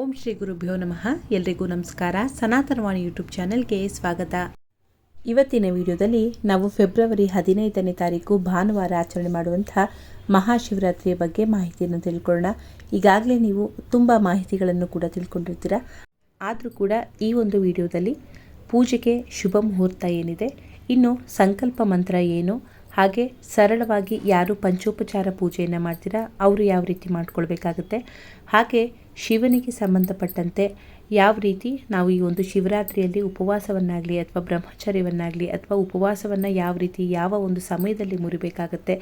ಓಂ ಶ್ರೀ ಗುರುಭ್ಯೋ ನಮಃ. ಎಲ್ರಿಗೂ ನಮಸ್ಕಾರ. ಸನಾತನವಾಣಿ ಯೂಟ್ಯೂಬ್ ಚಾನೆಲ್ಗೆ ಸ್ವಾಗತ. ಇವತ್ತಿನ ವಿಡಿಯೋದಲ್ಲಿ ನಾವು ಫೆಬ್ರವರಿ ಹದಿನೈದನೇ ತಾರೀಕು ಭಾನುವಾರ ಆಚರಣೆ ಮಾಡುವಂಥ ಮಹಾಶಿವರಾತ್ರಿಯ ಬಗ್ಗೆ ಮಾಹಿತಿಯನ್ನು ತಿಳ್ಕೊಳ್ಳೋಣ. ಈಗಾಗಲೇ ನೀವು ತುಂಬ ಮಾಹಿತಿಗಳನ್ನು ಕೂಡ ತಿಳ್ಕೊಂಡಿರ್ತೀರ. ಆದರೂ ಕೂಡ ಈ ಒಂದು ವಿಡಿಯೋದಲ್ಲಿ ಪೂಜೆಗೆ ಶುಭ ಮುಹೂರ್ತ ಏನಿದೆ, ಇನ್ನು ಸಂಕಲ್ಪ ಮಂತ್ರ ಏನು ಹಾಗೆ ಸರಳವಾಗಿ ಯಾರು ಪಂಚೋಪಚಾರ ಪೂಜೆಯನ್ನು ಮಾಡ್ತೀರಾ ಅವರು ಯಾವ ರೀತಿ ಮಾಡ್ಕೊಳ್ಬೇಕಾಗುತ್ತೆ? ಹಾಗೆ ಶಿವನಿಗೆ ಸಂಬಂಧಪಟ್ಟಂತೆ ಯಾವ ರೀತಿ ನಾವು ಈ ಒಂದು ಶಿವರಾತ್ರಿಯಲ್ಲಿ ಉಪವಾಸವನ್ನಾಗಲಿ ಅಥವಾ ಬ್ರಹ್ಮಚರ್ಯವನ್ನಾಗಲಿ ಅಥವಾ ಉಪವಾಸವನ್ನು ಯಾವ ರೀತಿ ಯಾವ ಒಂದು ಸಮಯದಲ್ಲಿ ಮುರಿಬೇಕಾಗುತ್ತೆ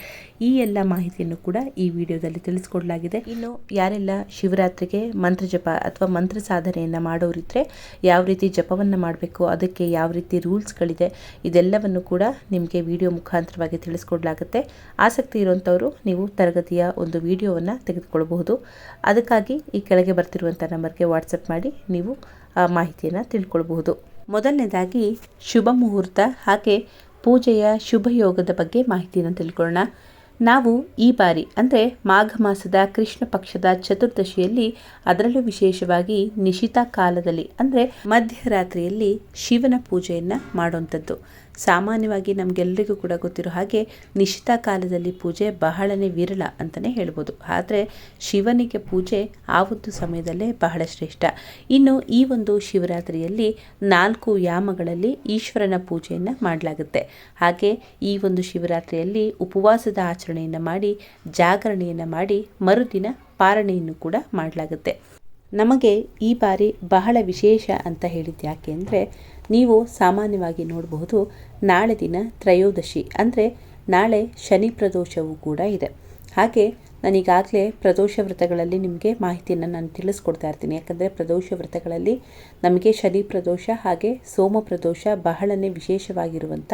ಈ ಎಲ್ಲ ಮಾಹಿತಿಯನ್ನು ಕೂಡ ಈ ವಿಡಿಯೋದಲ್ಲಿ ತಿಳಿಸ್ಕೊಡಲಾಗಿದೆ. ಇನ್ನು ಯಾರೆಲ್ಲ ಶಿವರಾತ್ರಿಗೆ ಮಂತ್ರ ಜಪ ಅಥವಾ ಮಂತ್ರ ಸಾಧನೆಯನ್ನು ಮಾಡೋರಿದ್ರೆ ಯಾವ ರೀತಿ ಜಪವನ್ನು ಮಾಡಬೇಕು, ಅದಕ್ಕೆ ಯಾವ ರೀತಿ ರೂಲ್ಸ್ಗಳಿದೆ, ಇದೆಲ್ಲವನ್ನು ಕೂಡ ನಿಮಗೆ ವಿಡಿಯೋ ಮುಖಾಂತರವಾಗಿ ತಿಳಿಸ್ಕೊಡಲಾಗುತ್ತೆ. ಆಸಕ್ತಿ ಇರುವಂಥವರು ನೀವು ತರಗತಿಯ ಒಂದು ವಿಡಿಯೋವನ್ನು ತೆಗೆದುಕೊಳ್ಳಬಹುದು ಅದಕ್ಕಾಗಿ ಈ ಕೆಳಗೆ ಬರ್ತಿರುವಂಥ ನಂಬರ್ಗೆ ವಾಟ್ಸಪ್ ಮಾಡಿ ನೀವು ಆ ಮಾಹಿತಿಯನ್ನು ತಿಳ್ಕೊಳ್ಬಹುದು. ಮೊದಲನೇದಾಗಿ ಶುಭ ಮುಹೂರ್ತ, ಹಾಗೆ ಪೂಜೆಯ ಶುಭ ಯೋಗದ ಬಗ್ಗೆ ಮಾಹಿತಿಯನ್ನು ತಿಳ್ಕೊಳ್ಳೋಣ. ನಾವು ಈ ಬಾರಿ, ಅಂದರೆ ಮಾಘ ಮಾಸದ ಕೃಷ್ಣ ಪಕ್ಷದ ಚತುರ್ದಶಿಯಲ್ಲಿ ಅದರಲ್ಲೂ ವಿಶೇಷವಾಗಿ ನಿಶಿತ ಕಾಲದಲ್ಲಿ, ಅಂದರೆ ಮಧ್ಯರಾತ್ರಿಯಲ್ಲಿ ಶಿವನ ಪೂಜೆಯನ್ನು ಮಾಡುವಂಥದ್ದು. ಸಾಮಾನ್ಯವಾಗಿ ನಮಗೆಲ್ಲರಿಗೂ ಕೂಡ ಗೊತ್ತಿರೋ ಹಾಗೆ ನಿಶ್ಚಿತ ಕಾಲದಲ್ಲಿ ಪೂಜೆ ಬಹಳನೇ ವಿರಳ ಅಂತಲೇ ಹೇಳ್ಬೋದು. ಆದರೆ ಶಿವನಿಗೆ ಪೂಜೆ ಆ ಒಂದು ಸಮಯದಲ್ಲೇ ಬಹಳ ಶ್ರೇಷ್ಠ. ಇನ್ನು ಈ ಒಂದು ಶಿವರಾತ್ರಿಯಲ್ಲಿ ನಾಲ್ಕು ಯಾಮಗಳಲ್ಲಿ ಈಶ್ವರನ ಪೂಜೆಯನ್ನು ಮಾಡಲಾಗುತ್ತೆ. ಹಾಗೆ ಈ ಒಂದು ಶಿವರಾತ್ರಿಯಲ್ಲಿ ಉಪವಾಸದ ಆಚರಣೆಯನ್ನು ಮಾಡಿ, ಜಾಗರಣೆಯನ್ನು ಮಾಡಿ, ಮರುದಿನ ಪಾರಣೆಯನ್ನು ಕೂಡ ಮಾಡಲಾಗುತ್ತೆ. ನಮಗೆ ಈ ಬಾರಿ ಬಹಳ ವಿಶೇಷ ಅಂತ ಹೇಳಿದ್ದು ಯಾಕೆ ಅಂದರೆ ನೀವು ಸಾಮಾನ್ಯವಾಗಿ ನೋಡಬಹುದು, ನಾಳೆ ದಿನ ತ್ರಯೋದಶಿ, ಅಂದರೆ ನಾಳೆ ಶನಿ ಪ್ರದೋಷವೂ ಕೂಡ ಇದೆ. ಹಾಗೆ ನಾನೀಗಾಗಲೇ ಪ್ರದೋಷ ವ್ರತಗಳಲ್ಲಿ ನಿಮಗೆ ಮಾಹಿತಿಯನ್ನು ನಾನು ತಿಳಿಸ್ಕೊಡ್ತಾ ಇರ್ತೀನಿ. ಯಾಕಂದರೆ ಪ್ರದೋಷ ವ್ರತಗಳಲ್ಲಿ ನಮಗೆ ಶನಿ ಪ್ರದೋಷ ಹಾಗೆ ಸೋಮ ಪ್ರದೋಷ ಬಹಳನೇ ವಿಶೇಷವಾಗಿರುವಂಥ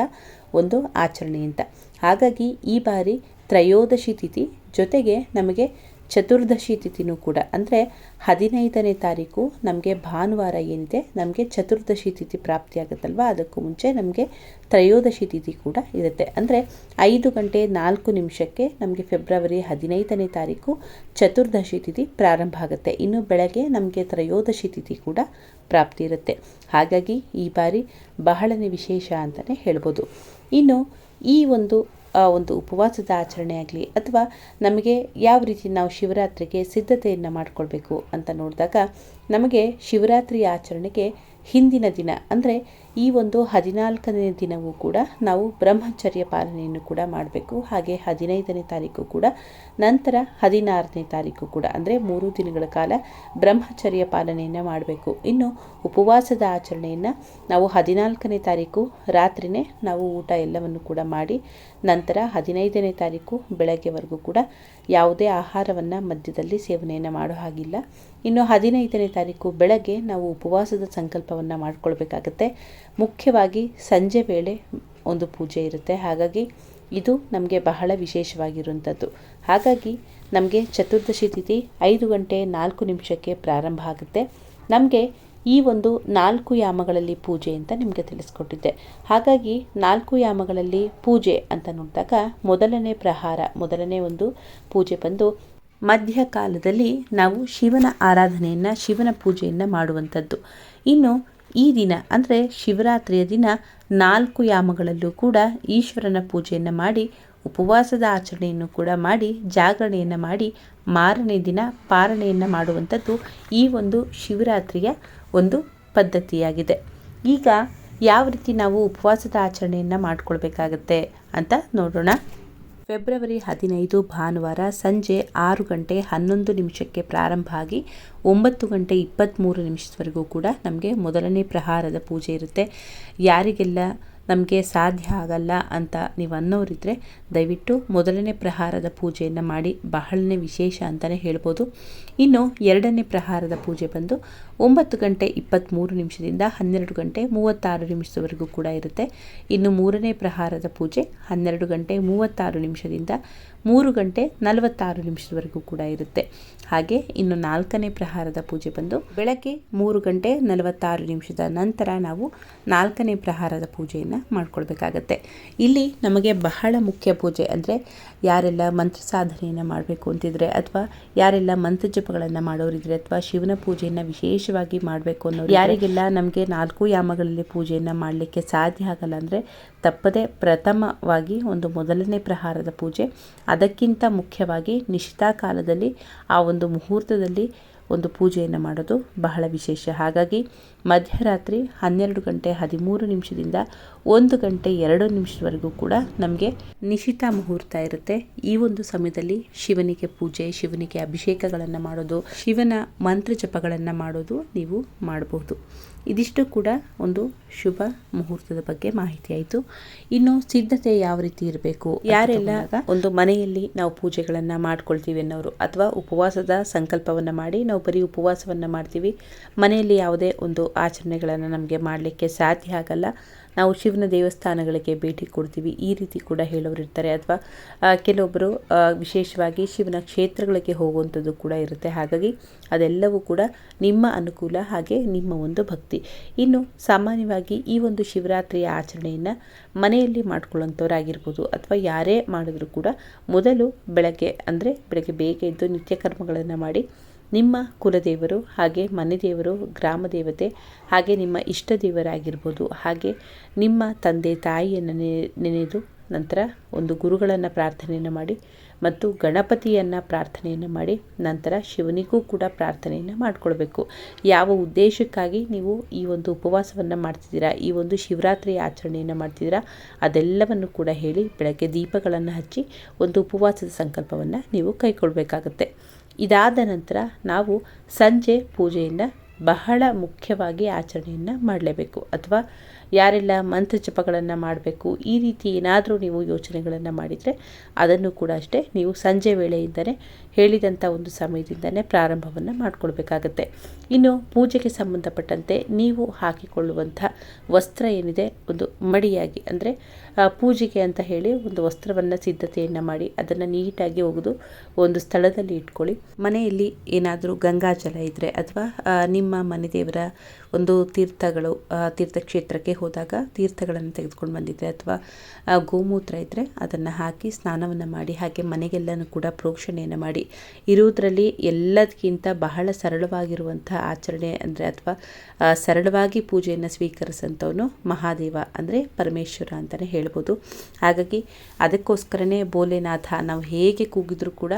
ಒಂದು ಆಚರಣೆ ಅಂತ ಹಾಗಾಗಿ ಈ ಬಾರಿ ತ್ರಯೋದಶಿ ತಿಥಿ ಜೊತೆಗೆ ನಮಗೆ ಚತುರ್ದಶಿ ತಿಥಿನೂ ಕೂಡ. ಅಂದರೆ ಹದಿನೈದನೇ ತಾರೀಕು ನಮಗೆ ಭಾನುವಾರ ಏನಿದೆ, ನಮಗೆ ಚತುರ್ದಶಿ ತಿಥಿ ಪ್ರಾಪ್ತಿಯಾಗುತ್ತಲ್ವ ಅದಕ್ಕೂ ಮುಂಚೆ ನಮಗೆ ತ್ರಯೋದಶಿ ತಿಥಿ ಕೂಡ ಇರುತ್ತೆ. ಅಂದರೆ ಐದು ಗಂಟೆ ನಾಲ್ಕು ನಿಮಿಷಕ್ಕೆ ನಮಗೆ ಫೆಬ್ರವರಿ ಹದಿನೈದನೇ ತಾರೀಕು ಚತುರ್ದಶಿ ತಿಥಿ ಪ್ರಾರಂಭ ಆಗುತ್ತೆ. ಇನ್ನು ಬೆಳಗ್ಗೆ ನಮಗೆ ತ್ರಯೋದಶಿ ತಿಥಿ ಕೂಡ ಪ್ರಾಪ್ತಿ ಇರುತ್ತೆ. ಹಾಗಾಗಿ ಈ ಬಾರಿ ಬಹಳನೇ ವಿಶೇಷ ಅಂತಲೇ ಹೇಳ್ಬೋದು. ಇನ್ನು ಈ ಒಂದು ಒಂದು ಉಪವಾಸದ ಆಚರಣೆ ಆಗಲಿ ಅಥವಾ ನಮಗೆ ಯಾವ ರೀತಿ ನಾವು ಶಿವರಾತ್ರಿಗೆ ಸಿದ್ಧತೆಯನ್ನು ಮಾಡಿಕೊಳ್ಬೇಕು ಅಂತ ನೋಡಿದಾಗ ನಮಗೆ ಶಿವರಾತ್ರಿ ಆಚರಣೆಗೆ ಹಿಂದಿನ ದಿನ, ಅಂದರೆ ಈ ಒಂದು ಹದಿನಾಲ್ಕನೇ ದಿನವೂ ಕೂಡ ನಾವು ಬ್ರಹ್ಮಚರ್ಯ ಪಾಲನೆಯನ್ನು ಕೂಡ ಮಾಡಬೇಕು. ಹಾಗೆ ಹದಿನೈದನೇ ತಾರೀಕು ಕೂಡ, ನಂತರ ಹದಿನಾರನೇ ತಾರೀಕು ಕೂಡ, ಅಂದರೆ ಮೂರು ದಿನಗಳ ಕಾಲ ಬ್ರಹ್ಮಚರ್ಯ ಪಾಲನೆಯನ್ನು ಮಾಡಬೇಕು. ಇನ್ನು ಉಪವಾಸದ ಆಚರಣೆಯನ್ನು ನಾವು ಹದಿನಾಲ್ಕನೇ ತಾರೀಕು ರಾತ್ರಿನೇ ನಾವು ಊಟ ಎಲ್ಲವನ್ನು ಕೂಡ ಮಾಡಿ, ನಂತರ ಹದಿನೈದನೇ ತಾರೀಕು ಬೆಳಗ್ಗೆವರೆಗೂ ಕೂಡ ಯಾವುದೇ ಆಹಾರವನ್ನು ಮಧ್ಯದಲ್ಲಿ ಸೇವನೆಯನ್ನು ಮಾಡೋ ಹಾಗಿಲ್ಲ. ಇನ್ನು ಹದಿನೈದನೇ ತಾರೀಕು ಬೆಳಗ್ಗೆ ನಾವು ಉಪವಾಸದ ಸಂಕಲ್ಪವನ್ನು ಮಾಡಿಕೊಳ್ಬೇಕಾಗತ್ತೆ. ಮುಖ್ಯವಾಗಿ ಸಂಜೆ ವೇಳೆ ಒಂದು ಪೂಜೆ ಇರುತ್ತೆ. ಹಾಗಾಗಿ ಇದು ನಮಗೆ ಬಹಳ ವಿಶೇಷವಾಗಿರುವಂಥದ್ದು. ಹಾಗಾಗಿ ನಮಗೆ ಚತುರ್ದಶಿ ತಿಥಿ ಐದು ಗಂಟೆ ನಾಲ್ಕು ನಿಮಿಷಕ್ಕೆ ಪ್ರಾರಂಭ ಆಗುತ್ತೆ. ನಮಗೆ ಈ ಒಂದು ನಾಲ್ಕು ಯಾಮಗಳಲ್ಲಿ ಪೂಜೆ ಅಂತ ನಿಮಗೆ ತಿಳಿಸ್ಕೊಟ್ಟಿದ್ದೆ. ಹಾಗಾಗಿ ನಾಲ್ಕು ಯಾಮಗಳಲ್ಲಿ ಪೂಜೆ ಅಂತ ನೋಡಿದಾಗ ಮೊದಲನೇ ಪ್ರಹಾರ, ಮೊದಲನೇ ಒಂದು ಪೂಜೆ ಬಂದು ಮಧ್ಯಕಾಲದಲ್ಲಿ ನಾವು ಶಿವನ ಆರಾಧನೆಯನ್ನು, ಶಿವನ ಪೂಜೆಯನ್ನು ಮಾಡುವಂಥದ್ದು. ಇನ್ನು ಈ ದಿನ, ಅಂದರೆ ಶಿವರಾತ್ರಿಯ ದಿನ, ನಾಲ್ಕು ಯಾಮಗಳಲ್ಲೂ ಕೂಡ ಈಶ್ವರನ ಪೂಜೆಯನ್ನು ಮಾಡಿ, ಉಪವಾಸದ ಆಚರಣೆಯನ್ನು ಕೂಡ ಮಾಡಿ, ಜಾಗರಣೆಯನ್ನು ಮಾಡಿ, ಮಾರನೇ ದಿನ ಪಾರಣೆಯನ್ನು ಮಾಡುವಂಥದ್ದು ಈ ಒಂದು ಶಿವರಾತ್ರಿಯ ಒಂದು ಪದ್ಧತಿಯಾಗಿದೆ. ಈಗ ಯಾವ ರೀತಿ ನಾವು ಉಪವಾಸದ ಆಚರಣೆಯನ್ನು ಮಾಡಿಕೊಳ್ಬೇಕಾಗತ್ತೆ ಅಂತ ನೋಡೋಣ. ಫೆಬ್ರವರಿ ಹದಿನೈದು ಭಾನುವಾರ ಸಂಜೆ ಆರು ಗಂಟೆ ಹನ್ನೊಂದು ನಿಮಿಷಕ್ಕೆ ಪ್ರಾರಂಭ ಆಗಿ ಒಂಬತ್ತು ಗಂಟೆ ಇಪ್ಪತ್ತ್ಮೂರು ನಿಮಿಷದವರೆಗೂ ಕೂಡ ನಮಗೆ ಮೊದಲನೇ ಪ್ರಹಾರದ ಪೂಜೆ ಇರುತ್ತೆ. ಯಾರಿಗೆಲ್ಲ ನಮಗೆ ಸಾಧ್ಯ ಆಗಲ್ಲ ಅಂತ ನೀವು ಅನ್ನೋರಿದ್ದರೆ ದಯವಿಟ್ಟು ಮೊದಲನೇ ಪ್ರಹಾರದ ಪೂಜೆಯನ್ನು ಮಾಡಿ ಬಹಳನೇ ವಿಶೇಷ ಅಂತಲೇ ಹೇಳ್ಬೋದು. ಇನ್ನು ಎರಡನೇ ಪ್ರಹಾರದ ಪೂಜೆ ಬಂದು ಒಂಬತ್ತು ಗಂಟೆ ಇಪ್ಪತ್ತ್ಮೂರು ನಿಮಿಷದಿಂದ ಹನ್ನೆರಡು ಗಂಟೆ ಮೂವತ್ತಾರು ನಿಮಿಷದವರೆಗೂ ಕೂಡ ಇರುತ್ತೆ. ಇನ್ನು ಮೂರನೇ ಪ್ರಹಾರದ ಪೂಜೆ ಹನ್ನೆರಡು ಗಂಟೆ ಮೂವತ್ತಾರು ನಿಮಿಷದಿಂದ ಮೂರು ಗಂಟೆ ನಲವತ್ತಾರು ನಿಮಿಷದವರೆಗೂ ಕೂಡ ಇರುತ್ತೆ. ಹಾಗೆ ಇನ್ನು ನಾಲ್ಕನೇ ಪ್ರಹಾರದ ಪೂಜೆ ಬಂದು ಬೆಳಗ್ಗೆ ಮೂರು ಗಂಟೆ ನಲವತ್ತಾರು ನಿಮಿಷದ ನಂತರ ನಾವು ನಾಲ್ಕನೇ ಪ್ರಹಾರದ ಪೂಜೆಯನ್ನು ಮಾಡ್ಕೊಳ್ಬೇಕಾಗತ್ತೆ. ಇಲ್ಲಿ ನಮಗೆ ಬಹಳ ಮುಖ್ಯ ಪೂಜೆ ಅಂದರೆ ಯಾರೆಲ್ಲ ಮಂತ್ರ ಸಾಧನೆಯನ್ನು ಮಾಡಬೇಕು ಅಂತಿದ್ರೆ ಅಥವಾ ಯಾರೆಲ್ಲ ಮಂತ್ರ ಜಪಗಳನ್ನು ಮಾಡೋರಿದ್ರೆ ಅಥವಾ ಶಿವನ ಪೂಜೆಯನ್ನು ವಿಶೇಷವಾಗಿ ಮಾಡಬೇಕು ಅನ್ನೋರು ಯಾರಿಗೆಲ್ಲ, ನಮಗೆ ನಾಲ್ಕು ಯಾಮಗಳಲ್ಲಿ ಪೂಜೆಯನ್ನು ಮಾಡಲಿಕ್ಕೆ ಸಾಧ್ಯ ಆಗಲ್ಲ ಅಂದರೆ ತಪ್ಪದೆ ಪ್ರಥಮವಾಗಿ ಒಂದು ಮೊದಲನೇ ಪ್ರಹಾರದ ಪೂಜೆ. ಅದಕ್ಕಿಂತ ಮುಖ್ಯವಾಗಿ ನಿಶ್ಚಿತಾ ಕಾಲದಲ್ಲಿ ಆ ಒಂದು ಮುಹೂರ್ತದಲ್ಲಿ ಒಂದು ಪೂಜೆಯನ್ನು ಮಾಡೋದು ಬಹಳ ವಿಶೇಷ. ಹಾಗಾಗಿ ಮಧ್ಯರಾತ್ರಿ ಹನ್ನೆರಡು ಗಂಟೆ ಹದಿಮೂರು ನಿಮಿಷದಿಂದ ಒಂದು ಗಂಟೆ ಎರಡು ನಿಮಿಷದವರೆಗೂ ಕೂಡ ನಮಗೆ ನಿಶಿತ ಮುಹೂರ್ತ ಇರುತ್ತೆ. ಈ ಒಂದು ಸಮಯದಲ್ಲಿ ಶಿವನಿಗೆ ಪೂಜೆ, ಶಿವನಿಗೆ ಅಭಿಷೇಕಗಳನ್ನು ಮಾಡೋದು, ಶಿವನ ಮಂತ್ರ ಜಪಗಳನ್ನು ಮಾಡೋದು ನೀವು ಮಾಡಬಹುದು ಇದಿಷ್ಟು ಕೂಡ ಒಂದು ಶುಭ ಮುಹೂರ್ತದ ಬಗ್ಗೆ ಮಾಹಿತಿ ಆಯಿತು. ಇನ್ನು ಸಿದ್ಧತೆ ಯಾವ ರೀತಿ ಇರಬೇಕು ಯಾರೆಲ್ಲ ಒಂದು ಮನೆಯಲ್ಲಿ ನಾವು ಪೂಜೆಗಳನ್ನು ಮಾಡ್ಕೊಳ್ತೀವಿ ಅನ್ನೋರು ಅಥವಾ ಉಪವಾಸದ ಸಂಕಲ್ಪವನ್ನು ಮಾಡಿ ನಾವು ಬರೀ ಉಪವಾಸವನ್ನು ಮಾಡ್ತೀವಿ ಮನೆಯಲ್ಲಿ ಯಾವುದೇ ಒಂದು ಆಚರಣೆಗಳನ್ನು ನಮಗೆ ಮಾಡಲಿಕ್ಕೆ ಸಾಧ್ಯ ಆಗಲ್ಲ. ನಾವು ಶಿವನ ದೇವಸ್ಥಾನಗಳಿಗೆ ಭೇಟಿ ಕೊಡ್ತೀವಿ. ಈ ರೀತಿ ಕೂಡ ಹೇಳೋರು ಇರ್ತಾರೆ. ಅಥವಾ ಕೆಲವೊಬ್ಬರು ವಿಶೇಷವಾಗಿ ಶಿವನ ಕ್ಷೇತ್ರಗಳಿಗೆ ಹೋಗುವಂಥದ್ದು ಕೂಡ ಇರುತ್ತೆ. ಹಾಗಾಗಿ ಅದೆಲ್ಲವೂ ಕೂಡ ನಿಮ್ಮ ಅನುಕೂಲ ಹಾಗೆ ನಿಮ್ಮ ಒಂದು ಭಕ್ತಿ. ಇನ್ನು ಸಾಮಾನ್ಯವಾಗಿ ಈ ಒಂದು ಶಿವರಾತ್ರಿಯ ಆಚರಣೆಯನ್ನು ಮನೆಯಲ್ಲಿ ಮಾಡ್ಕೊಳ್ಳೋಂಥವ್ರಾಗಿರ್ಬೋದು ಅಥವಾ ಯಾರೇ ಮಾಡಿದ್ರು ಕೂಡ ಮೊದಲು ಬೆಳಗ್ಗೆ, ಅಂದರೆ ಬೆಳಗ್ಗೆ ಬೇಗ ಎದ್ದು ನಿತ್ಯ ಕರ್ಮಗಳನ್ನು ಮಾಡಿ ನಿಮ್ಮ ಕುಲದೇವರು ಹಾಗೆ ಮನೆ ದೇವರು ಗ್ರಾಮ ದೇವತೆ ಹಾಗೆ ನಿಮ್ಮ ಇಷ್ಟ ದೇವರಾಗಿರ್ಬೋದು ಹಾಗೆ ನಿಮ್ಮ ತಂದೆ, ತಾಯಿಯನ್ನು ನೆನೆದು ನಂತರ ಒಂದು ಗುರುಗಳನ್ನು ಪ್ರಾರ್ಥನೆಯನ್ನು ಮಾಡಿ ಮತ್ತು ಗಣಪತಿಯನ್ನು ಪ್ರಾರ್ಥನೆಯನ್ನು ಮಾಡಿ ನಂತರ ಶಿವನಿಗೂ ಕೂಡ ಪ್ರಾರ್ಥನೆಯನ್ನು ಮಾಡಿಕೊಳ್ಬೇಕು. ಯಾವ ಉದ್ದೇಶಕ್ಕಾಗಿ ನೀವು ಈ ಒಂದು ಉಪವಾಸವನ್ನು ಮಾಡ್ತಿದ್ದೀರಾ, ಈ ಒಂದು ಶಿವರಾತ್ರಿ ಆಚರಣೆಯನ್ನು ಮಾಡ್ತಿದ್ದೀರಾ, ಅದೆಲ್ಲವನ್ನು ಕೂಡ ಹೇಳಿ ಬೆಳಗ್ಗೆ ದೀಪಗಳನ್ನು ಹಚ್ಚಿ ಒಂದು ಉಪವಾಸದ ಸಂಕಲ್ಪವನ್ನು ನೀವು ಕೈಗೊಳ್ಳಬೇಕಾಗತ್ತೆ ಇದಾದ ನಂತರ ನಾವು ಸಂಜೆ ಪೂಜೆಯನ್ನು ಬಹಳ ಮುಖ್ಯವಾಗಿ ಆಚರಣೆಯನ್ನು ಮಾಡಲೇಬೇಕು. ಅಥವಾ ಯಾರೆಲ್ಲ ಮಂತ್ರ ಜಪಗಳನ್ನು ಮಾಡಬೇಕು, ಈ ರೀತಿ ಏನಾದರೂ ನೀವು ಯೋಚನೆಗಳನ್ನು ಮಾಡಿದರೆ ಅದನ್ನು ಕೂಡ ಅಷ್ಟೇ ನೀವು ಸಂಜೆ ವೇಳೆಯಿಂದಲೇ ಹೇಳಿದಂಥ ಒಂದು ಸಮಯದಿಂದನೇ ಪ್ರಾರಂಭವನ್ನು ಮಾಡಿಕೊಳ್ಬೇಕಾಗತ್ತೆ. ಇನ್ನು ಪೂಜೆಗೆ ಸಂಬಂಧಪಟ್ಟಂತೆ ನೀವು ಹಾಕಿಕೊಳ್ಳುವಂಥ ವಸ್ತ್ರ ಏನಿದೆ, ಒಂದು ಮಡಿಯಾಗಿ ಅಂದರೆ ಪೂಜೆಗೆ ಅಂತ ಹೇಳಿ ಒಂದು ವಸ್ತ್ರವನ್ನು, ಸಿದ್ಧತೆಯನ್ನು ಮಾಡಿ ಅದನ್ನು ನೀಟಾಗಿ ಒಗೆದು ಒಂದು ಸ್ಥಳದಲ್ಲಿ ಇಟ್ಕೊಳ್ಳಿ. ಮನೆಯಲ್ಲಿ ಏನಾದರೂ ಗಂಗಾಜಲ ಇದ್ದರೆ ಅಥವಾ ನಿಮ್ಮ ಮನೆ ದೇವರ ಒಂದು ತೀರ್ಥಗಳು ತೀರ್ಥಕ್ಷೇತ್ರಕ್ಕೆ ಹೋದಾಗ ತೀರ್ಥಗಳನ್ನು ತೆಗೆದುಕೊಂಡು ಬಂದಿದ್ದರೆ ಅಥವಾ ಗೋಮೂತ್ರ ಇದ್ದರೆ ಅದನ್ನು ಹಾಕಿ ಸ್ನಾನವನ್ನು ಮಾಡಿ, ಹಾಗೆ ಮನೆಗೆಲ್ಲನೂ ಕೂಡ ಪ್ರೋಕ್ಷಣೆಯನ್ನು ಮಾಡಿ. ಇರುವುದರಲ್ಲಿ ಎಲ್ಲದಕ್ಕಿಂತ ಬಹಳ ಸರಳವಾಗಿರುವಂಥ ಆಚರಣೆ ಅಂದರೆ ಅಥವಾ ಸರಳವಾಗಿ ಪೂಜೆಯನ್ನು ಸ್ವೀಕರಿಸಂಥವನು ಮಹಾದೇವ ಅಂದರೆ ಪರಮೇಶ್ವರ ಅಂತಲೇ ಹೇಳ್ಬೋದು. ಹಾಗಾಗಿ ಅದಕ್ಕೋಸ್ಕರನೇ ಬೋಲೆನಾಥ ನಾವು ಹೇಗೆ ಕೂಗಿದ್ರೂ ಕೂಡ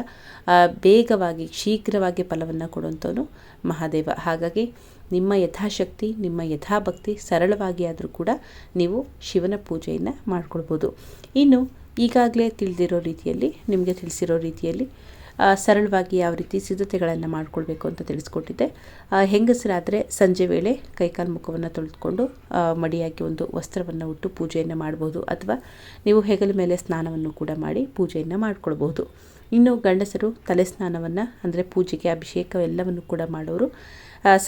ಬೇಗವಾಗಿ, ಶೀಘ್ರವಾಗಿ ಫಲವನ್ನು ಕೊಡುವಂಥವನು ಮಹಾದೇವ. ಹಾಗಾಗಿ ನಿಮ್ಮ ಯಥಾಶಕ್ತಿ, ನಿಮ್ಮ ಯಥಾಭಕ್ತಿ ಸರಳವಾಗಿ ಆದರೂ ಕೂಡ ನೀವು ಶಿವನ ಪೂಜೆಯನ್ನು ಮಾಡ್ಕೊಳ್ಬೋದು. ಇನ್ನು ಈಗಾಗಲೇ ತಿಳಿದಿರೋ ರೀತಿಯಲ್ಲಿ, ನಿಮಗೆ ತಿಳಿಸಿರೋ ರೀತಿಯಲ್ಲಿ ಸರಳವಾಗಿ ಯಾವ ರೀತಿ ಸಿದ್ಧತೆಗಳನ್ನು ಮಾಡಿಕೊಳ್ಬೇಕು ಅಂತ ತಿಳಿಸ್ಕೊಟ್ಟಿದ್ದೆ. ಹೆಂಗಸರಾದರೆ ಸಂಜೆ ವೇಳೆ ಕೈಕಾಲು ಮುಖವನ್ನು ತೊಳೆದುಕೊಂಡು ಮಡಿಯಾಗಿ ಒಂದು ವಸ್ತ್ರವನ್ನು ಉಟ್ಟು ಪೂಜೆಯನ್ನು ಮಾಡ್ಬೋದು ಅಥವಾ ನೀವು ಹೆಗಲ ಮೇಲೆ ಸ್ನಾನವನ್ನು ಕೂಡ ಮಾಡಿ ಪೂಜೆಯನ್ನು ಮಾಡ್ಕೊಳ್ಬೋದು. ಇನ್ನು ಗಂಡಸರು ತಲೆ ಸ್ನಾನವನ್ನು ಅಂದರೆ ಪೂಜೆಗೆ ಅಭಿಷೇಕ ಎಲ್ಲವನ್ನು ಕೂಡ ಮಾಡೋರು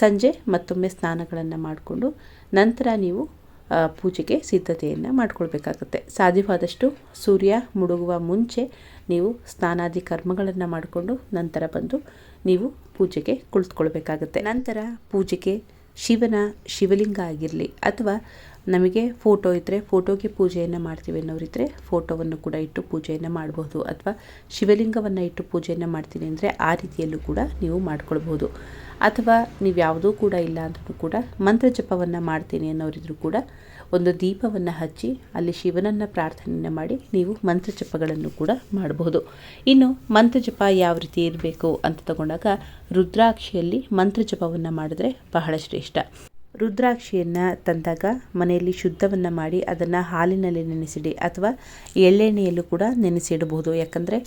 ಸಂಜೆ ಮತ್ತೊಮ್ಮೆ ಸ್ನಾನಗಳನ್ನು ಮಾಡಿಕೊಂಡು ನಂತರ ನೀವು ಪೂಜೆಗೆ ಸಿದ್ಧತೆಯನ್ನು ಮಾಡಿಕೊಳ್ಬೇಕಾಗುತ್ತೆ. ಸಾಧ್ಯವಾದಷ್ಟು ಸೂರ್ಯ ಮುಳುಗುವ ಮುಂಚೆ ನೀವು ಸ್ನಾನಾದಿ ಕರ್ಮಗಳನ್ನು ಮಾಡಿಕೊಂಡು ನಂತರ ಬಂದು ನೀವು ಪೂಜೆಗೆ ಕುಳಿತುಕೊಳ್ಬೇಕಾಗುತ್ತೆ. ನಂತರ ಪೂಜೆಗೆ ಶಿವನ ಶಿವಲಿಂಗ ಆಗಿರಲಿ ಅಥವಾ ನಮಗೆ ಫೋಟೋ ಇದ್ದರೆ ಫೋಟೋಗೆ ಪೂಜೆಯನ್ನು ಮಾಡ್ತೀವಿ ಅನ್ನೋರಿದ್ದರೆ ಫೋಟೋವನ್ನು ಕೂಡ ಇಟ್ಟು ಪೂಜೆಯನ್ನು ಮಾಡಬಹುದು ಅಥವಾ ಶಿವಲಿಂಗವನ್ನು ಇಟ್ಟು ಪೂಜೆಯನ್ನು ಮಾಡ್ತೀನಿ ಅಂದರೆ ಆ ರೀತಿಯಲ್ಲೂ ಕೂಡ ನೀವು ಮಾಡ್ಕೊಳ್ಬೋದು. ಅಥವಾ ನೀವು ಯಾವುದೂ ಕೂಡ ಇಲ್ಲ ಅಂದ್ರೂ ಕೂಡ ಮಂತ್ರ ಜಪವನ್ನು ಮಾಡ್ತೀನಿ ಅನ್ನೋರಿದ್ರು ಕೂಡ ಒಂದು ದೀಪವನ್ನು ಹಚ್ಚಿ ಅಲ್ಲಿ ಶಿವನನ್ನು ಪ್ರಾರ್ಥನೆಯನ್ನು ಮಾಡಿ ನೀವು ಮಂತ್ರ ಜಪಗಳನ್ನು ಕೂಡ ಮಾಡಬಹುದು ಇನ್ನು ಮಂತ್ರ ಜಪ ಯಾವ ರೀತಿ ಇರಬೇಕು ಅಂತ ತಗೊಂಡಾಗ ರುದ್ರಾಕ್ಷಿಯಲ್ಲಿ ಮಂತ್ರ ಜಪವನ್ನು ಮಾಡಿದ್ರೆ ಬಹಳ ಶ್ರೇಷ್ಠ. ರುದ್ರಾಕ್ಷಿಯನ್ನು ತಂದಾಗ ಮನೆಯಲ್ಲಿ ಶುದ್ಧವನ್ನು ಮಾಡಿ ಅದನ್ನು ಹಾಲಿನಲ್ಲಿ ನೆನೆಸಿಡಿ ಅಥವಾ ಎಳ್ಳೆಣ್ಣೆಯಲ್ಲೂ ಕೂಡ ನೆನೆಸಿಡಬಹುದು. ಯಾಕಂದರೆ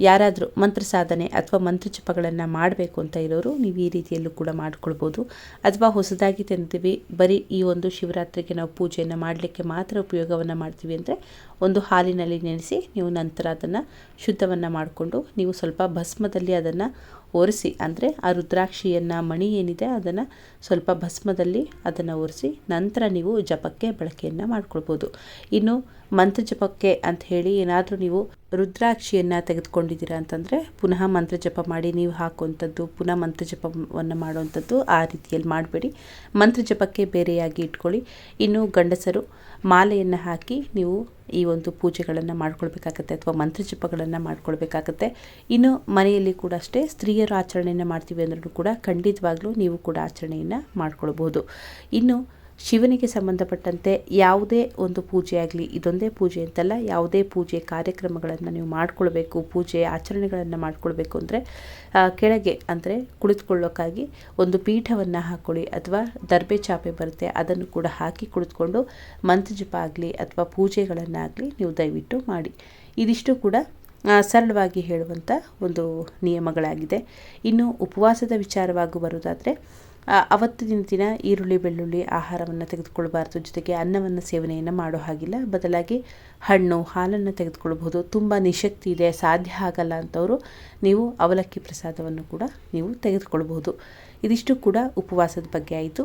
ಯಾರಾದರೂ ಮಂತ್ರ ಸಾಧನೆ ಅಥವಾ ಮಂತ್ರ ಜಪಗಳನ್ನು ಮಾಡಬೇಕು ಅಂತ ಇರೋರು ನೀವು ಈ ರೀತಿಯಲ್ಲೂ ಕೂಡ ಮಾಡ್ಕೊಳ್ಬೋದು. ಅಥವಾ ಹೊಸದಾಗಿ ತಂದಿವಿ ಬರೀ ಈ ಒಂದು ಶಿವರಾತ್ರಿಗೆ ನಾವು ಪೂಜೆಯನ್ನು ಮಾಡಲಿಕ್ಕೆ ಮಾತ್ರ ಉಪಯೋಗವನ್ನು ಮಾಡ್ತೀವಿ ಅಂದರೆ ಒಂದು ಹಾಲಿನಲ್ಲಿ ನೆನೆಸಿ ನೀವು ನಂತರ ಅದನ್ನು ಶುದ್ಧವನ್ನು ಮಾಡಿಕೊಂಡು ನೀವು ಸ್ವಲ್ಪ ಭಸ್ಮದಲ್ಲಿ ಅದನ್ನು ಒರೆಸಿ, ಅಂದರೆ ಆ ರುದ್ರಾಕ್ಷಿಯನ್ನು ಮಣಿ ಏನಿದೆ ಅದನ್ನು ಸ್ವಲ್ಪ ಭಸ್ಮದಲ್ಲಿ ಅದನ್ನು ಒರೆಸಿ ನಂತರ ನೀವು ಜಪಕ್ಕೆ ಬಳಕೆಯನ್ನು ಮಾಡ್ಕೊಳ್ಬೋದು. ಇನ್ನು ಮಂತ್ರ ಜಪಕ್ಕೆ ಅಂತ ಹೇಳಿ ಏನಾದರೂ ನೀವು ರುದ್ರಾಕ್ಷಿಯನ್ನು ತೆಗೆದುಕೊಂಡಿದ್ದೀರಾ ಅಂತಂದರೆ ಪುನಃ ಮಂತ್ರ ಜಪ ಮಾಡಿ ನೀವು ಹಾಕುವಂಥದ್ದು, ಪುನಃ ಮಂತ್ರಜಪವನ್ನು ಮಾಡುವಂಥದ್ದು ಆ ರೀತಿಯಲ್ಲಿ ಮಾಡಬೇಡಿ. ಮಂತ್ರ ಜಪಕ್ಕೆ ಬೇರೆಯಾಗಿ ಇಟ್ಕೊಳ್ಳಿ. ಇನ್ನು ಗಂಡಸರು ಮಾಲೆಯನ್ನು ಹಾಕಿ ನೀವು ಈ ಒಂದು ಪೂಜೆಗಳನ್ನು ಮಾಡ್ಕೊಳ್ಬೇಕಾಗತ್ತೆ ಅಥವಾ ಮಂತ್ರಜಪಗಳನ್ನು ಮಾಡ್ಕೊಳ್ಬೇಕಾಗತ್ತೆ. ಇನ್ನು ಮನೆಯಲ್ಲಿ ಕೂಡ ಅಷ್ಟೇ ಸ್ತ್ರೀಯರು ಆಚರಣೆಯನ್ನು ಮಾಡ್ತೀವಿ ಅಂದ್ರೂ ಕೂಡ ಖಂಡಿತವಾಗ್ಲೂ ನೀವು ಕೂಡ ಆಚರಣೆಯನ್ನು ಮಾಡ್ಕೊಳ್ಬೋದು ಇನ್ನು ಶಿವನಿಗೆ ಸಂಬಂಧಪಟ್ಟಂತೆ ಯಾವುದೇ ಒಂದು ಪೂಜೆ ಆಗಲಿ, ಇದೊಂದೇ ಪೂಜೆ ಅಂತಲ್ಲ, ಯಾವುದೇ ಪೂಜೆ ಕಾರ್ಯಕ್ರಮಗಳನ್ನು ನೀವು ಮಾಡಿಕೊಳ್ಬೇಕು, ಪೂಜೆ ಆಚರಣೆಗಳನ್ನು ಮಾಡಿಕೊಳ್ಬೇಕು ಅಂದರೆ ಕೆಳಗೆ ಅಂದರೆ ಕುಳಿತುಕೊಳ್ಳೋಕ್ಕಾಗಿ ಒಂದು ಪೀಠವನ್ನು ಹಾಕ್ಕೊಳ್ಳಿ ಅಥವಾ ದರ್ಬೆ ಚಾಪೆ ಬರುತ್ತೆ, ಅದನ್ನು ಕೂಡ ಹಾಕಿ ಕುಳಿತುಕೊಂಡು ಮಂತ್ರಜಪ ಆಗಲಿ ಅಥವಾ ಪೂಜೆಗಳನ್ನಾಗಲಿ ನೀವು ದಯವಿಟ್ಟು ಮಾಡಿ. ಇದಿಷ್ಟು ಕೂಡ ಸರಳವಾಗಿ ಹೇಳುವಂಥ ಒಂದು ನಿಯಮಗಳಾಗಿದೆ. ಇನ್ನು ಉಪವಾಸದ ವಿಚಾರವಾಗಿ ಬರೋದಾದರೆ ಅವತ್ತಿನ ದಿನ ಈರುಳ್ಳಿ, ಬೆಳ್ಳುಳ್ಳಿ ಆಹಾರವನ್ನು ತೆಗೆದುಕೊಳ್ಳಬಾರ್ದು ಜೊತೆಗೆ ಅನ್ನವನ್ನು ಸೇವನೆಯನ್ನು ಮಾಡೋ ಹಾಗಿಲ್ಲ. ಬದಲಾಗಿ ಹಣ್ಣು, ಹಾಲನ್ನು ತೆಗೆದುಕೊಳ್ಳಬಹುದು ತುಂಬ ನಿಶಕ್ತಿ ಇದೆ, ಸಾಧ್ಯ ಆಗಲ್ಲ ಅಂತವರು ನೀವು ಅವಲಕ್ಕಿ ಪ್ರಸಾದವನ್ನು ಕೂಡ ನೀವು ತೆಗೆದುಕೊಳ್ಬೋದು ಇದಿಷ್ಟು ಕೂಡ ಉಪವಾಸದ ಬಗ್ಗೆ ಆಯಿತು.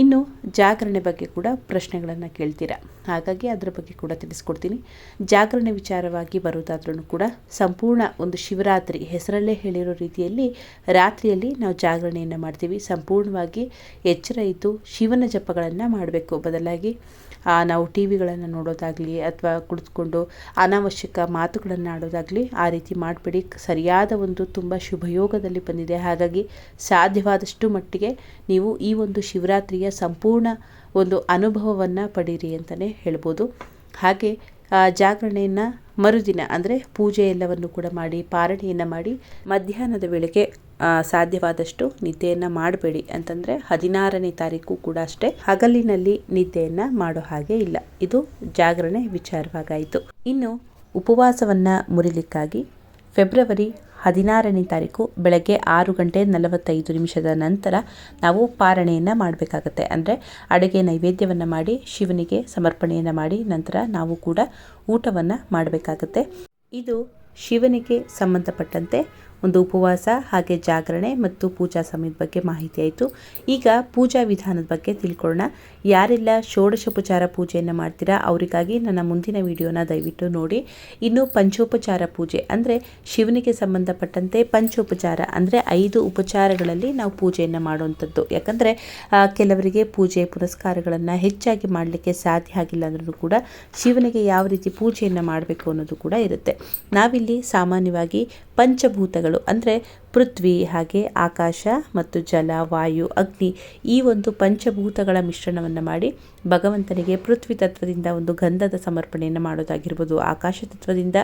ಇನ್ನು ಜಾಗರಣೆ ಬಗ್ಗೆ ಕೂಡ ಪ್ರಶ್ನೆಗಳನ್ನು ಕೇಳ್ತೀರಾ? ಹಾಗಾಗಿ ಅದರ ಬಗ್ಗೆ ಕೂಡ ತಿಳಿಸ್ಕೊಡ್ತೀನಿ. ಜಾಗರಣೆ ವಿಚಾರವಾಗಿ ಬರೋದಾದ್ರೂ ಕೂಡ ಸಂಪೂರ್ಣ ಒಂದು ಶಿವರಾತ್ರಿ ಹೆಸರಲ್ಲೇ ಹೇಳಿರೋ ರೀತಿಯಲ್ಲಿ ರಾತ್ರಿಯಲ್ಲಿ ನಾವು ಜಾಗರಣೆಯನ್ನು ಮಾಡ್ತೀವಿ. ಸಂಪೂರ್ಣವಾಗಿ ಎಚ್ಚರ ಇದ್ದು ಶಿವನ ಜಪಗಳನ್ನು ಮಾಡಬೇಕು. ಬದಲಾಗಿ ನಾವು ಟಿ ವಿಗಳನ್ನು ನೋಡೋದಾಗಲಿ ಅಥವಾ ಕುಳಿತುಕೊಂಡು ಅನಾವಶ್ಯಕ ಮಾತುಗಳನ್ನು ಆಡೋದಾಗಲಿ ಆ ರೀತಿ ಮಾಡಬೇಡಿ. ಸರಿಯಾದ ಒಂದು ತುಂಬ ಶುಭಯೋಗದಲ್ಲಿ ಬಂದಿದೆ. ಹಾಗಾಗಿ ಸಾಧ್ಯವಾದಷ್ಟು ಮಟ್ಟಿಗೆ ನೀವು ಈ ಒಂದು ಶಿವರಾತ್ರಿಯ ಸಂಪೂರ್ಣ ಒಂದು ಅನುಭವವನ್ನು ಪಡೀರಿ ಅಂತಲೇ ಹೇಳ್ಬೋದು. ಹಾಗೆ ಜಾಗರಣೆಯನ್ನು ಮರುದಿನ ಅಂದರೆ ಪೂಜೆ ಎಲ್ಲವನ್ನು ಕೂಡ ಮಾಡಿ, ಪಾರಣೆಯನ್ನು ಮಾಡಿ, ಮಧ್ಯಾಹ್ನದ ವೇಳೆಗೆ ಸಾಧ್ಯವಾದಷ್ಟು ನಿದ್ದೆಯನ್ನು ಮಾಡಬೇಡಿ ಅಂತಂದರೆ ಹದಿನಾರನೇ ತಾರೀಕು ಕೂಡ ಅಷ್ಟೇ. ಹಗಲಿನಲ್ಲಿ ನಿದ್ದೆಯನ್ನು ಮಾಡೋ ಹಾಗೆ ಇಲ್ಲ. ಇದು ಜಾಗರಣೆ ವಿಚಾರವಾಗಾಯಿತು. ಇನ್ನು ಉಪವಾಸವನ್ನು ಮುರಿಲಿಕ್ಕಾಗಿ ಫೆಬ್ರವರಿ ಹದಿನಾರನೇ ತಾರೀಕು ಬೆಳಗ್ಗೆ ಆರು ಗಂಟೆ ನಲವತ್ತೈದು ನಿಮಿಷದ ನಂತರ ನಾವು ಪಾರಣೆಯನ್ನು ಮಾಡಬೇಕಾಗತ್ತೆ. ಅಂದರೆ ಅಡುಗೆ ನೈವೇದ್ಯವನ್ನು ಮಾಡಿ, ಶಿವನಿಗೆ ಸಮರ್ಪಣೆಯನ್ನು ಮಾಡಿ, ನಂತರ ನಾವು ಕೂಡ ಊಟವನ್ನು ಮಾಡಬೇಕಾಗತ್ತೆ. ಇದು ಶಿವನಿಗೆ ಸಂಬಂಧಪಟ್ಟಂತೆ ಒಂದು ಉಪವಾಸ ಹಾಗೆ ಜಾಗರಣೆ ಮತ್ತು ಪೂಜಾ ಸಮಯದ ಬಗ್ಗೆ ಮಾಹಿತಿ ಆಯಿತು. ಈಗ ಪೂಜಾ ವಿಧಾನದ ಬಗ್ಗೆ ತಿಳ್ಕೊಳ್ಳೋಣ. ಯಾರೆಲ್ಲ ಷೋಡಶೋಪಚಾರ ಪೂಜೆಯನ್ನು ಮಾಡ್ತೀರಾ ಅವರಿಗಾಗಿ ನನ್ನ ಮುಂದಿನ ವಿಡಿಯೋನ ದಯವಿಟ್ಟು ನೋಡಿ. ಇನ್ನು ಪಂಚೋಪಚಾರ ಪೂಜೆ ಅಂದರೆ ಶಿವನಿಗೆ ಸಂಬಂಧಪಟ್ಟಂತೆ ಪಂಚೋಪಚಾರ ಅಂದರೆ ಐದು ಉಪಚಾರಗಳಲ್ಲಿ ನಾವು ಪೂಜೆಯನ್ನು ಮಾಡುವಂಥದ್ದು. ಯಾಕಂದರೆ ಕೆಲವರಿಗೆ ಪೂಜೆ ಪುರಸ್ಕಾರಗಳನ್ನು ಹೆಚ್ಚಾಗಿ ಮಾಡಲಿಕ್ಕೆ ಸಾಧ್ಯ ಆಗಿಲ್ಲ ಅಂದ್ರೂ ಕೂಡ ಶಿವನಿಗೆ ಯಾವ ರೀತಿ ಪೂಜೆಯನ್ನು ಮಾಡಬೇಕು ಅನ್ನೋದು ಕೂಡ ಇರುತ್ತೆ. ನಾವಿಲ್ಲಿ ಸಾಮಾನ್ಯವಾಗಿ ಪಂಚಭೂತಗಳು ಅಂದರೆ ಪೃಥ್ವಿ, ಹಾಗೆ ಆಕಾಶ ಮತ್ತು ಜಲ, ವಾಯು, ಅಗ್ನಿ ಈ ಒಂದು ಪಂಚಭೂತಗಳ ಮಿಶ್ರಣವನ್ನು ಮಾಡಿ ಭಗವಂತನಿಗೆ ಪೃಥ್ವಿ ತತ್ವದಿಂದ ಒಂದು ಗಂಧದ ಸಮರ್ಪಣೆಯನ್ನು ಮಾಡೋದಾಗಿರ್ಬೋದು, ಆಕಾಶ ತತ್ವದಿಂದ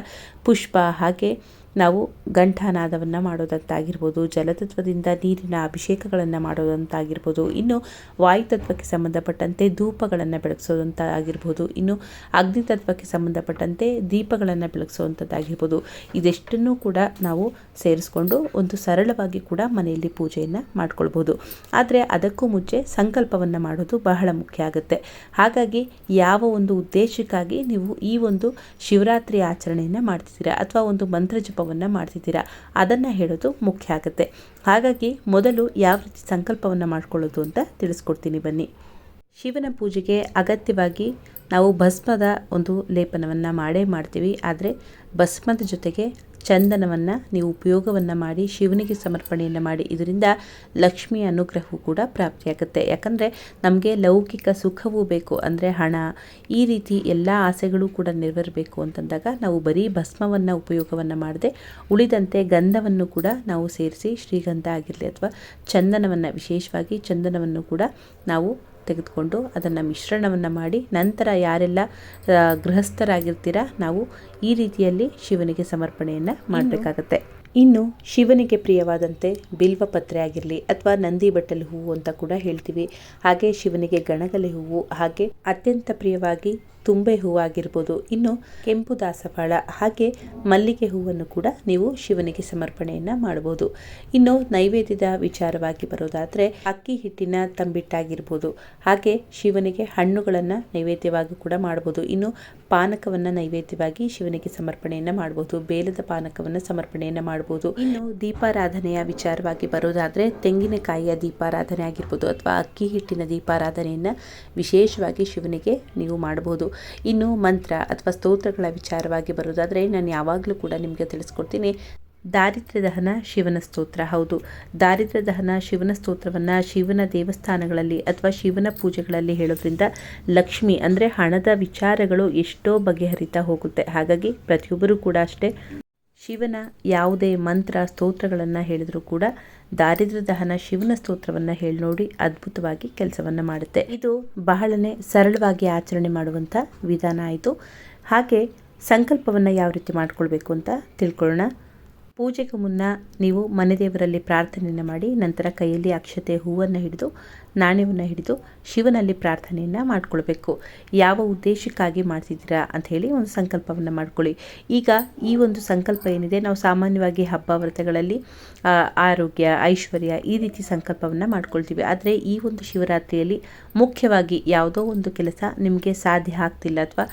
ಪುಷ್ಪ, ಹಾಗೆ ನಾವು ಗಂಠಾನಾದವನ್ನು ಮಾಡೋದಂತಾಗಿರ್ಬೋದು ಜಲತತ್ವದಿಂದ ನೀರಿನ ಅಭಿಷೇಕಗಳನ್ನು ಮಾಡೋದಂತಾಗಿರ್ಬೋದು, ಇನ್ನು ವಾಯುತತ್ವಕ್ಕೆ ಸಂಬಂಧಪಟ್ಟಂತೆ ಧೂಪಗಳನ್ನು ಬೆಳಗಿಸೋದಂತ ಆಗಿರ್ಬೋದು ಇನ್ನು ಅಗ್ನಿತತ್ವಕ್ಕೆ ಸಂಬಂಧಪಟ್ಟಂತೆ ದೀಪಗಳನ್ನು ಬೆಳಗಿಸುವಂಥದ್ದಾಗಿರ್ಬೋದು, ಇದೆಷ್ಟನ್ನು ಕೂಡ ನಾವು ಸೇರಿಸ್ಕೊಂಡು ಒಂದು ಸರಳವಾಗಿ ಕೂಡ ಮನೆಯಲ್ಲಿ ಪೂಜೆಯನ್ನು ಮಾಡ್ಕೊಳ್ಬೋದು ಆದರೆ ಅದಕ್ಕೂ ಮುಂಚೆ ಸಂಕಲ್ಪವನ್ನು ಮಾಡೋದು ಬಹಳ ಮುಖ್ಯ ಆಗುತ್ತೆ. ಹಾಗಾಗಿ ಯಾವ ಒಂದು ಉದ್ದೇಶಕ್ಕಾಗಿ ನೀವು ಈ ಒಂದು ಶಿವರಾತ್ರಿ ಆಚರಣೆಯನ್ನು ಮಾಡ್ತಿದ್ದೀರಾ ಅಥವಾ ಒಂದು ಮಂತ್ರ ಜಪವನ್ನು ಮಾಡ್ತಿದ್ದೀರಾ ಅದನ್ನು ಹೇಳೋದು ಮುಖ್ಯ ಆಗುತ್ತೆ. ಹಾಗಾಗಿ ಮೊದಲು ಯಾವ ರೀತಿ ಸಂಕಲ್ಪವನ್ನು ಮಾಡ್ಕೊಳ್ಳೋದು ಅಂತ ತಿಳಿಸ್ಕೊಡ್ತೀನಿ ಬನ್ನಿ. ಶಿವನ ಪೂಜೆಗೆ ಅಗತ್ಯವಾಗಿ ನಾವು ಭಸ್ಮದ ಒಂದು ಲೇಪನವನ್ನು ಮಾಡೇ ಮಾಡ್ತೀವಿ. ಆದರೆ ಭಸ್ಮದ ಜೊತೆಗೆ ಚಂದನವನ್ನು ನೀವು ಉಪಯೋಗವನ್ನು ಮಾಡಿ, ಶಿವನಿಗೆ ಸಮರ್ಪಣೆಯನ್ನು ಮಾಡಿ, ಇದರಿಂದ ಲಕ್ಷ್ಮಿಯ ಅನುಗ್ರಹವು ಕೂಡ ಪ್ರಾಪ್ತಿಯಾಗುತ್ತೆ. ಯಾಕಂದರೆ ನಮಗೆ ಲೌಕಿಕ ಸುಖವೂ ಬೇಕು, ಅಂದರೆ ಹಣ, ಈ ರೀತಿ ಎಲ್ಲ ಆಸೆಗಳು ಕೂಡ ನೆರವೇರಬೇಕು ಅಂತಂದಾಗ ನಾವು ಬರೀ ಭಸ್ಮವನ್ನು, ಉಪಯೋಗವನ್ನು ಮಾಡದೆ, ಉಳಿದಂತೆ ಗಂಧವನ್ನು ಕೂಡ ನಾವು ಸೇರಿಸಿ ಶ್ರೀಗಂಧ ಆಗಿರಲಿ ಅಥವಾ ಚಂದನವನ್ನು, ವಿಶೇಷವಾಗಿ ಚಂದನವನ್ನು ಕೂಡ ನಾವು ತೆಗೆದುಕೊಂಡು ಅದನ್ನು ಮಿಶ್ರಣವನ್ನು ಮಾಡಿ ನಂತರ ಯಾರೆಲ್ಲ ಗೃಹಸ್ಥರಾಗಿರ್ತೀರ ನಾವು ಈ ರೀತಿಯಲ್ಲಿ ಶಿವನಿಗೆ ಸಮರ್ಪಣೆಯನ್ನು ಮಾಡಬೇಕಾಗತ್ತೆ. ಇನ್ನು ಶಿವನಿಗೆ ಪ್ರಿಯವಾದಂತೆ ಬಿಲ್ವಪತ್ರೆ ಆಗಿರಲಿ ಅಥವಾ ನಂದಿ ಬಟ್ಟಲು ಹೂವು ಅಂತ ಕೂಡ ಹೇಳ್ತೀವಿ. ಹಾಗೆ ಶಿವನಿಗೆ ಗಣಗಲೆ ಹೂವು ಹಾಗೆ ಅತ್ಯಂತ ಪ್ರಿಯವಾಗಿ ತುಂಬೆ ಹೂವಾಗಿರ್ಬೋದು. ಇನ್ನು ಕೆಂಪು ದಾಸವಾಳ, ಹಾಗೆ ಮಲ್ಲಿಗೆ ಹೂವನ್ನು ಕೂಡ ನೀವು ಶಿವನಿಗೆ ಸಮರ್ಪಣೆಯನ್ನು ಮಾಡ್ಬೋದು. ಇನ್ನು ನೈವೇದ್ಯದ ವಿಚಾರವಾಗಿ ಬರೋದಾದರೆ, ಅಕ್ಕಿ ಹಿಟ್ಟಿನ ತಂಬಿಟ್ಟಾಗಿರ್ಬೋದು. ಹಾಗೆ ಶಿವನಿಗೆ ಹಣ್ಣುಗಳನ್ನು ನೈವೇದ್ಯವಾಗಿ ಕೂಡ ಮಾಡ್ಬೋದು. ಇನ್ನು ಪಾನಕವನ್ನು ನೈವೇದ್ಯವಾಗಿ ಶಿವನಿಗೆ ಸಮರ್ಪಣೆಯನ್ನು ಮಾಡ್ಬೋದು. ಬೇಲದ ಪಾನಕವನ್ನು ಸಮರ್ಪಣೆಯನ್ನು ಮಾಡ್ಬೋದು. ಮಾಡ್ಬೋದು ಇನ್ನು ದೀಪಾರಾಧನೆಯ ವಿಚಾರವಾಗಿ ಬರೋದಾದರೆ, ತೆಂಗಿನಕಾಯಿಯ ದೀಪಾರಾಧನೆ ಆಗಿರ್ಬೋದು ಅಥವಾ ಅಕ್ಕಿ ಹಿಟ್ಟಿನ ದೀಪಾರಾಧನೆಯನ್ನು ವಿಶೇಷವಾಗಿ ಶಿವನಿಗೆ ನೀವು ಮಾಡಬಹುದು ಇನ್ನು ಮಂತ್ರ ಅಥವಾ ಸ್ತೋತ್ರಗಳ ವಿಚಾರವಾಗಿ ಬರೋದಾದರೆ ನಾನು ಯಾವಾಗಲೂ ಕೂಡ ನಿಮಗೆ ತಿಳಿಸ್ಕೊಡ್ತೀನಿ. ದಾರಿದ್ರ್ಯ ದಹನ ಶಿವನ ಸ್ತೋತ್ರ. ಹೌದು, ದಾರಿದ್ರ್ಯ ದಹನ ಶಿವನ ಸ್ತೋತ್ರವನ್ನು ಶಿವನ ದೇವಸ್ಥಾನಗಳಲ್ಲಿ ಅಥವಾ ಶಿವನ ಪೂಜೆಗಳಲ್ಲಿ ಹೇಳೋದ್ರಿಂದ ಲಕ್ಷ್ಮಿ ಅಂದರೆ ಹಣದ ವಿಚಾರಗಳು ಎಷ್ಟೋ ಬಗೆಹರಿತಾ ಹೋಗುತ್ತೆ. ಹಾಗಾಗಿ ಪ್ರತಿಯೊಬ್ಬರೂ ಕೂಡ ಅಷ್ಟೇ ಶಿವನ ಯಾವುದೇ ಮಂತ್ರ, ಸ್ತೋತ್ರಗಳನ್ನು ಹೇಳಿದರೂ ಕೂಡ ದಾರಿದ್ರ ದಹನ ಶಿವನ ಸ್ತೋತ್ರವನ್ನು ಹೇಳಿ ನೋಡಿ ಅದ್ಭುತವಾಗಿ ಕೆಲಸವನ್ನು ಮಾಡುತ್ತೆ. ಇದು ಬಹಳನೇ ಸರಳವಾಗಿ ಆಚರಣೆ ಮಾಡುವಂಥ ವಿಧಾನ ಆಯಿತು. ಹಾಗೆ ಸಂಕಲ್ಪವನ್ನು ಯಾವ ರೀತಿ ಮಾಡಿಕೊಳ್ಬೇಕು ಅಂತ ತಿಳ್ಕೊಳ್ಳೋಣ. ಪೂಜೆಗೂ ಮುನ್ನ ನೀವು ಮನೆ ದೇವರಲ್ಲಿ ಪ್ರಾರ್ಥನೆಯನ್ನು ಮಾಡಿ ನಂತರ ಕೈಯಲ್ಲಿ ಅಕ್ಷತೆ ಹೂವನ್ನು ಹಿಡಿದು ನಾಣ್ಯವನ್ನು ಹಿಡಿದು ಶಿವನಲ್ಲಿ ಪ್ರಾರ್ಥನೆಯನ್ನು ಮಾಡಿಕೊಳ್ಬೇಕು. ಯಾವ ಉದ್ದೇಶಕ್ಕಾಗಿ ಮಾಡ್ತಿದ್ದೀರಾ ಅಂತ ಹೇಳಿ ಒಂದು ಸಂಕಲ್ಪವನ್ನು ಮಾಡ್ಕೊಳ್ಳಿ. ಈಗ ಈ ಒಂದು ಸಂಕಲ್ಪ ಏನಿದೆ, ನಾವು ಸಾಮಾನ್ಯವಾಗಿ ಹಬ್ಬ ವ್ರತಗಳಲ್ಲಿ ಆರೋಗ್ಯ, ಐಶ್ವರ್ಯ ಈ ರೀತಿ ಸಂಕಲ್ಪವನ್ನು ಮಾಡ್ಕೊಳ್ತೀವಿ. ಆದರೆ ಈ ಒಂದು ಶಿವರಾತ್ರಿಯಲ್ಲಿ ಮುಖ್ಯವಾಗಿ ಯಾವುದೋ ಒಂದು ಕೆಲಸ ನಿಮಗೆ ಸಾಧ್ಯ ಆಗ್ತಿಲ್ಲ ಅಥವಾ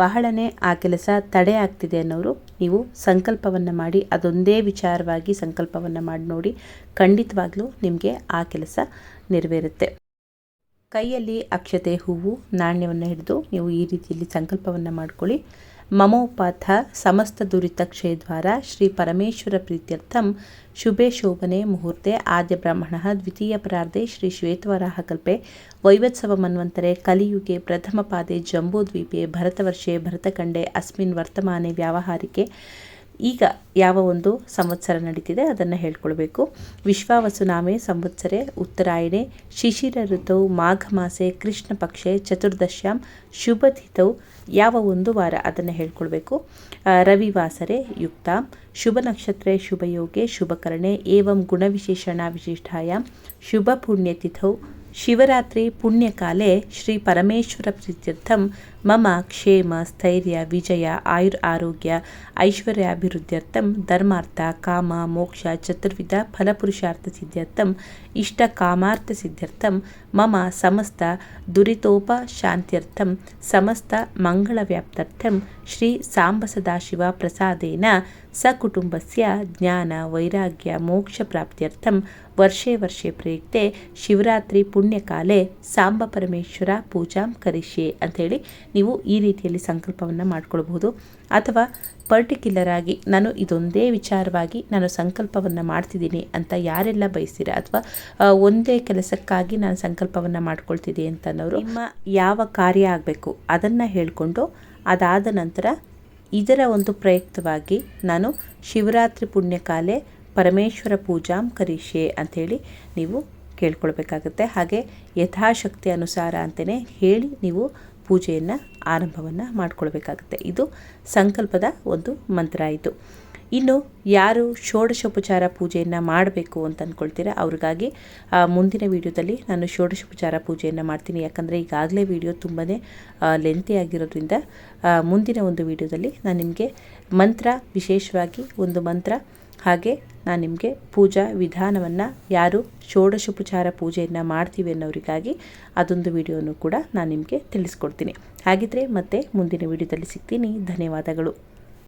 ಬಹಳನೇ ಆ ಕೆಲಸ ತಡೆ ಆಗ್ತಿದೆ ಅನ್ನೋರು ನೀವು ಸಂಕಲ್ಪವನ್ನು ಮಾಡಿ, ಅದೊಂದೇ ವಿಚಾರವಾಗಿ ಸಂಕಲ್ಪವನ್ನು ಮಾಡಿ ನೋಡಿ ಖಂಡಿತವಾಗ್ಲೂ ನಿಮಗೆ ಆ ಕೆಲಸ ನೆರವೇರುತ್ತೆ. ಕೈಯಲ್ಲಿ ಅಕ್ಷತೆ, ಹೂವು, ನಾಣ್ಯವನ್ನು ಹಿಡಿದು ನೀವು ಈ ರೀತಿಯಲ್ಲಿ ಸಂಕಲ್ಪವನ್ನು ಮಾಡ್ಕೊಳ್ಳಿ. ಮಮೋಪಾಥ, ಸಮಸ್ತ ದುರಿತ ಕ್ಷಯದ್ವಾರ ಶ್ರೀ ಪರಮೇಶ್ವರ ಪ್ರೀತ್ಯರ್ಥಂ, ಶುಭೆ ಶೋಭನೆ ಮುಹೂರ್ತೆ, ಆದ್ಯ ಬ್ರಾಹ್ಮಣ, ದ್ವಿತೀಯ ಪರಾರ್ಧೆ, ಶ್ರೀ ಶ್ವೇತವರಾಹ ಕಲ್ಪೆ, ವೈವತ್ಸವ ಮನ್ವಂತರೆ, ಕಲಿಯುಗೆ, ಪ್ರಥಮ ಪಾದೆ, ಜಂಬೂದ್ವೀಪೆ, ಭರತವರ್ಷೆ, ಭರತಖಂಡೆ, ಅಸ್ಮಿನ್ ವರ್ತಮಾನೆ ವ್ಯಾವಹಾರಿಕೆ ಈಗ ಯಾವ ಒಂದು ಸಂವತ್ಸರ ನಡೀತಿದೆ ಅದನ್ನು ಹೇಳ್ಕೊಳ್ಬೇಕು. ವಿಶ್ವಾವಸುನಾಮೆ ಸಂವತ್ಸರೆ ಉತ್ತರಾಯಣೆ ಶಿಶಿರ ಋತೌ ಮಾಘ ಮಾಸೆ ಕೃಷ್ಣ ಪಕ್ಷೆ ಚತುರ್ದಶ್ಯಾಂ, ಶುಭತಿಥೌ ಯಾವ ಒಂದು ವಾರ ಅದನ್ನು ಹೇಳ್ಕೊಳ್ಬೇಕು. ರವಿವಾಸರೆ ಯುಕ್ತಾಂ ಶುಭ ನಕ್ಷತ್ರೆ ಶುಭಯೋಗೆ ಶುಭಕರಣೆ, ಏವಂ ಗುಣವಿಶೇಷಣ ವಿಶಿಷ್ಟಾಯಾಮ್ ಶುಭ ಪುಣ್ಯತಿಥೌ, ಶಿವರಾತ್ರಿ ಪುಣ್ಯಕಾಲೆ ಶ್ರೀ ಪರಮೇಶ್ವರ ಪ್ರೀತ್ಯರ್ಥಂ ಮಮ ಕ್ಷೇಮ ಸ್ಥೈರ್ಯ, ವಿಜಯ, ಆಯುರ್ ಆರೋಗ್ಯ, ಐಶ್ವರ್ಯಾಭಿವೃದ್ಧ್ಯರ್ಥಂ, ಧರ್ಮಾರ್ಥ, ಕಾಮ, ಮೋಕ್ಷ, ಚತುರ್ವಿಧ, ಫಲಪುರುಷಾರ್ಥ ಸಿದ್ಧ್ಯರ್ಥಂ ಇಷ್ಟ ಕಾಮಾರ್ಥ ಸಿದ್ಧ್ಯರ್ಥಂ ಮಮ, ಸಮಸ್ತ, ದುರಿತೋಪ ಶಾಂತ್ಯರ್ಥಂ, ಸಮಸ್ತ ಮಂಗಳ ವ್ಯಾಪ್ತರ್ಥಂ ಶ್ರೀ ಸಾಂಬ ಸದಾಶಿವ ಪ್ರಸಾದೇನ ಸಕುಟುಂಬಸ್ಯ ಜ್ಞಾನ, ವೈರಾಗ್ಯ, ಮೋಕ್ಷ ಪ್ರಾಪ್ತ್ಯರ್ಥಂ, ವರ್ಷೇ ವರ್ಷೇ ಪ್ರಯುಕ್ತೆ, ಶಿವರಾತ್ರಿ ಪುಣ್ಯಕಾಲೆ, ಸಾಂಬ ಪರಮೇಶ್ವರ ಪೂಜಾಂ ಕರಿಷ್ಯೆ ಅಂಥೇಳಿ ನೀವು ಈ ರೀತಿಯಲ್ಲಿ ಸಂಕಲ್ಪವನ್ನು ಮಾಡಿಕೊಳ್ಬಹುದು. ಅಥವಾ ಪರ್ಟಿಕ್ಯುಲರ್ ಆಗಿ ನಾನು ಇದೊಂದೇ ವಿಚಾರವಾಗಿ ನಾನು ಸಂಕಲ್ಪವನ್ನು ಮಾಡ್ತಿದ್ದೀನಿ ಅಂತ ಯಾರೆಲ್ಲ ಬಯಸ್ತೀರಾ? ಅಥವಾ ಒಂದೇ ಕೆಲಸಕ್ಕಾಗಿ ನಾನು ಸಂಕಲ್ಪವನ್ನು ಮಾಡ್ಕೊಳ್ತಿದ್ದೆ ಅಂತ ಅನ್ನೋರು ನಿಮ್ಮ ಯಾವ ಕಾರ್ಯ ಆಗಬೇಕು ಅದನ್ನು ಹೇಳಿಕೊಂಡು ಅದಾದ ನಂತರ ಇದರ ಒಂದು ಪ್ರಯುಕ್ತವಾಗಿ ನಾನು ಶಿವರಾತ್ರಿ ಪುಣ್ಯಕಾಲೆ ಪರಮೇಶ್ವರ ಪೂಜಾಂ ಕರಿಷ್ಯೆ ಅಂಥೇಳಿ ನೀವು ಕೇಳ್ಕೊಳ್ಬೇಕಾಗುತ್ತೆ. ಹಾಗೆ ಯಥಾಶಕ್ತಿ ಅನುಸಾರ ಅಂತಲೇ ಹೇಳಿ ನೀವು ಪೂಜೆಯನ್ನು ಆರಂಭವನ್ನು ಮಾಡಿಕೊಳ್ಬೇಕಾಗುತ್ತೆ. ಇದು ಸಂಕಲ್ಪದ ಒಂದು ಮಂತ್ರ ಆಯಿತು ಇನ್ನು ಯಾರು ಷೋಡಶೋಪಚಾರ ಪೂಜೆಯನ್ನು ಮಾಡಬೇಕು ಅಂತ ಅಂದ್ಕೊಳ್ತೀರಾ ಅವ್ರಿಗಾಗಿ ಮುಂದಿನ ವಿಡಿಯೋದಲ್ಲಿ ನಾನು ಷೋಡಶೋಪಚಾರ ಪೂಜೆಯನ್ನು ಮಾಡ್ತೀನಿ. ಯಾಕಂದರೆ ಈಗಾಗಲೇ ವಿಡಿಯೋ ತುಂಬಾ ಲೆಂತಿ ಆಗಿರೋದ್ರಿಂದ ಮುಂದಿನ ಒಂದು ವಿಡಿಯೋದಲ್ಲಿ ನಾನು ನಿಮಗೆ ಮಂತ್ರ, ವಿಶೇಷವಾಗಿ ಒಂದು ಮಂತ್ರ ಹಾಗೆ ನಾನು ನಿಮಗೆ ಪೂಜಾ ವಿಧಾನವನ್ನು ಯಾರು ಷೋಡಶೋಪಚಾರ ಪೂಜೆಯನ್ನು ಮಾಡ್ತೀವಿ ಅನ್ನೋರಿಗಾಗಿ ಅದೊಂದು ವಿಡಿಯೋನು ಕೂಡ ನಾನು ನಿಮಗೆ ತಿಳಿಸ್ಕೊಡ್ತೀನಿ. ಹಾಗಿದ್ರೆ ಮತ್ತೆ ಮುಂದಿನ ವಿಡಿಯೋದಲ್ಲಿ ಸಿಗ್ತೀನಿ. ಧನ್ಯವಾದಗಳು.